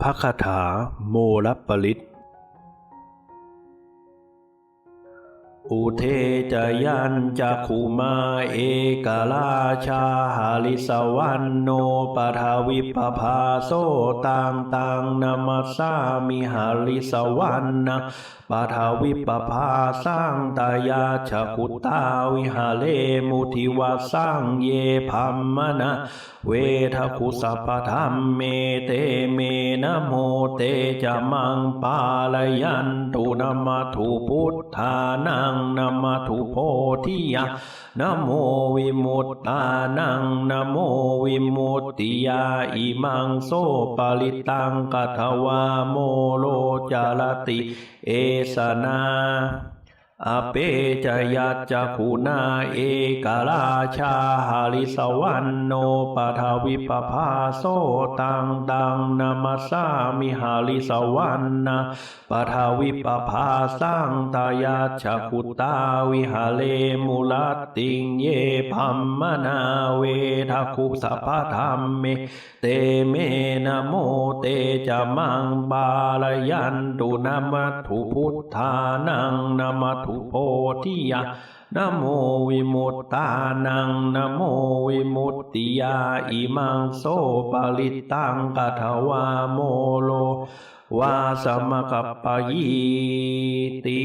พระคาถาโมลปริต อุเทจยันจักขุมาเอกราชาหาลิสวรรณโนปทาวิปภาโซตังตังนามาสามิหาลิสวรรณปทาวิปภาสร้างตายาชกุตาวิหาเลมุทิวาสร้างเยพัมมนะ เวทคุสัพพธรรมเมเตเม นะโมเตจะมังปาลยันตุนามาถุพุทธานังนามาถุโพธิยะนะโมวิมุตตานังนะโมวิมุตติยาอิมังโสปาลิตังกัทวาโมโลจารติ เอสนา อเปจยัจจคุณาเอกราชาหาลิสวรรณโนปทาวิปภาโซตังตังนามาสามิหาลิสวรรณปทาวิปภาสังตายาชกุตาวิหาเลมุลติงเยพัมมนาเวทคุสัพธรรมเมเตเมนะโมเตจะมังบาลยันตุนามัตถุพุทธานังนามัตทุโพธิยานโมวิมุตตานังนโมวิมุตติยาอิมังโสปาลิตังกัทวาโมโลวาสมกัปปะยีติ